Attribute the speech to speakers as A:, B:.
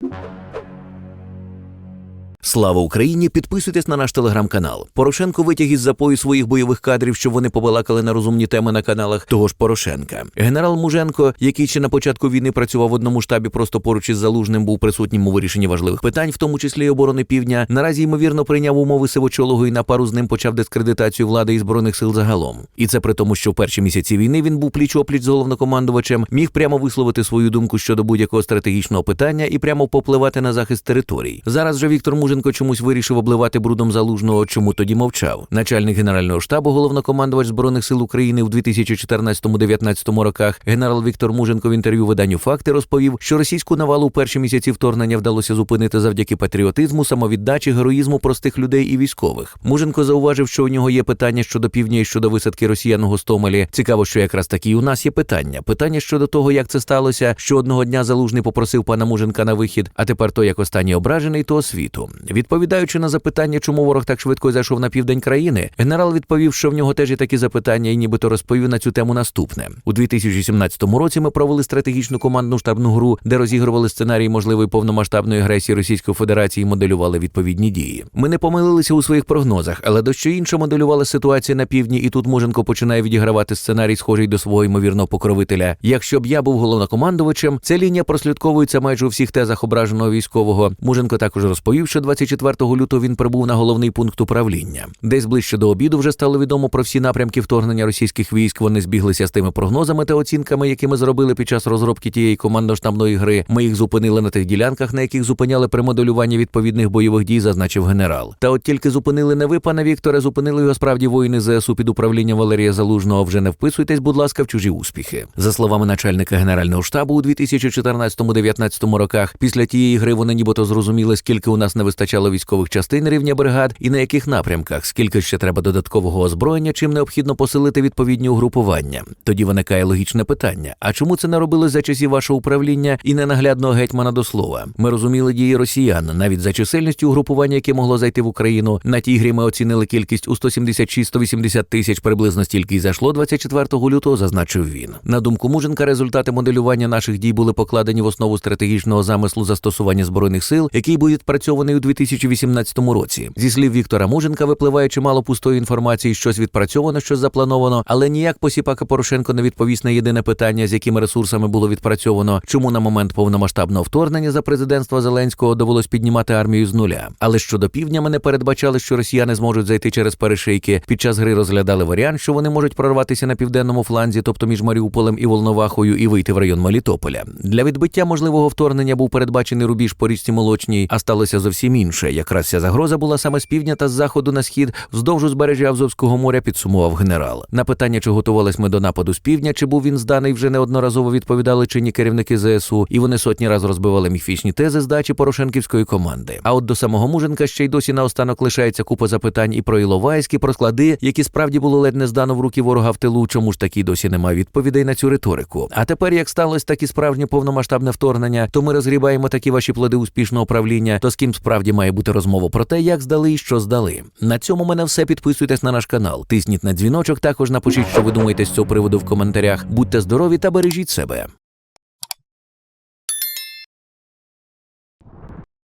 A: you Слава Україні! Підписуйтесь на наш телеграм-канал. Порошенко витяг із запою своїх бойових кадрів, щоб вони побалакали на розумні теми на каналах того ж Порошенка. Генерал Муженко, який ще на початку війни працював в одному штабі, просто поруч із залужним, був присутнім у вирішенні важливих питань, в тому числі й оборони півдня. Наразі ймовірно прийняв умови сивочолого і на пару з ним почав дискредитацію влади і збройних сил загалом. І це при тому, що в перші місяці війни він був пліч опліч з головнокомандувачем, міг прямо висловити свою думку щодо будь-якого стратегічного питання і прямо попливати на захист територій. Зараз же Віктор Муженко чомусь вирішив обливати брудом залужного, чому тоді мовчав. Начальник генерального штабу, головнокомандувач збройних сил України в 2014-19 роках, генерал Віктор Муженко в інтерв'ю виданню факти розповів, що російську навалу у перші місяці вторгнення вдалося зупинити завдяки патріотизму, самовіддачі, героїзму простих людей і військових. Муженко зауважив, що у нього є питання щодо півдня і щодо висадки росіян у Гостомелі. Цікаво, що якраз такі у нас є питання. Питання щодо того, як це сталося, що одного дня залужний попросив пана Муженка на вихід, а тепер той, як останній ображений, то освіту. Відповідаючи на запитання, чому ворог так швидко зайшов на південь країни, генерал відповів, що в нього теж є такі запитання, і нібито розповів на цю тему наступне. У 2017 році ми провели стратегічну командну штабну гру, де розігрували сценарій можливої повномасштабної агресії Російської Федерації і моделювали відповідні дії. Ми не помилилися у своїх прогнозах, але дещо інше моделювали ситуацію на півдні, і тут Муженко починає відігравати сценарій, схожий до свого ймовірного покровителя. Якщо б я був головнокомандувачем, ця лінія прослідковується майже у всіх тезах ображеного військового. Муженко також розповів, що 24 лютого він прибув на головний пункт управління. Десь ближче до обіду вже стало відомо про всі напрямки вторгнення російських військ. Вони збіглися з тими прогнозами та оцінками, які ми зробили під час розробки тієї командно-штабної гри. Ми їх зупинили на тих ділянках, на яких зупиняли при моделюванні відповідних бойових дій, зазначив генерал. Та от тільки зупинили не ви, пане Вікторе, зупинили його справді воїни ЗСУ під управлінням Валерія Залужного. Вже не вписуйтесь, будь ласка, в чужі успіхи. За словами начальника генерального штабу у 2014-19 роках, після тієї гри вони нібито зрозуміли, скільки у нас не вистачало військових частин рівня бригад і на яких напрямках, скільки ще треба додаткового озброєння, чим необхідно посилити відповідні угрупування. Тоді виникає логічне питання: а чому це не робили за часів вашого управління і ненаглядного гетьмана до слова? Ми розуміли дії росіян навіть за чисельністю угрупування, яке могло зайти в Україну. На тій грі ми оцінили кількість у 176-180 тисяч, приблизно стільки й зайшло 24 лютого, зазначив він. На думку Муженка, результати моделювання наших дій були покладені в основу стратегічного замислу застосування збройних сил, який був відпрацьований у 2018 році. Зі слів Віктора Муженка випливає чимало пустої інформації, щось відпрацьовано, щось заплановано, але ніяк посіпака Порошенко не відповість на єдине питання, з якими ресурсами було відпрацьовано, чому на момент повномасштабного вторгнення за президентства Зеленського довелось піднімати армію з нуля. Але щодо півдня ми не передбачали, що росіяни зможуть зайти через перешийки. Під час гри розглядали варіант, що вони можуть прорватися на південному фланзі, тобто між Маріуполем і Волновахою, і вийти в район Мелітополя. Для відбиття можливого вторгнення був передбачений рубіж по річці Молочній, а сталося зовсім інше. Якраз ця загроза була саме з півдня та з заходу на схід вздовж узбережжя Азовського моря, підсумував генерал. На питання, чи готувались ми до нападу з півдня, чи був він зданий, вже неодноразово відповідали чинні керівники ЗСУ, і вони сотні раз розбивали міфічні тези здачі Порошенківської команди. А от до самого Муженка ще й досі наостанок лишається купа запитань і про Іловайськ, і про склади, які справді було ледь не здано в руки ворога в тилу. Чому ж такі досі немає відповідей на цю риторику? А тепер, як сталося таке справжнє повномасштабне вторгнення, то ми розгрібаємо такі ваші плоди успішного правління. То з ким справді має бути розмова про те, як здали і що здали. На цьому мене все. Підписуйтесь на наш канал, тисніть на дзвіночок. Також напишіть, що ви думаєте з цього приводу в коментарях. Будьте здорові та бережіть себе.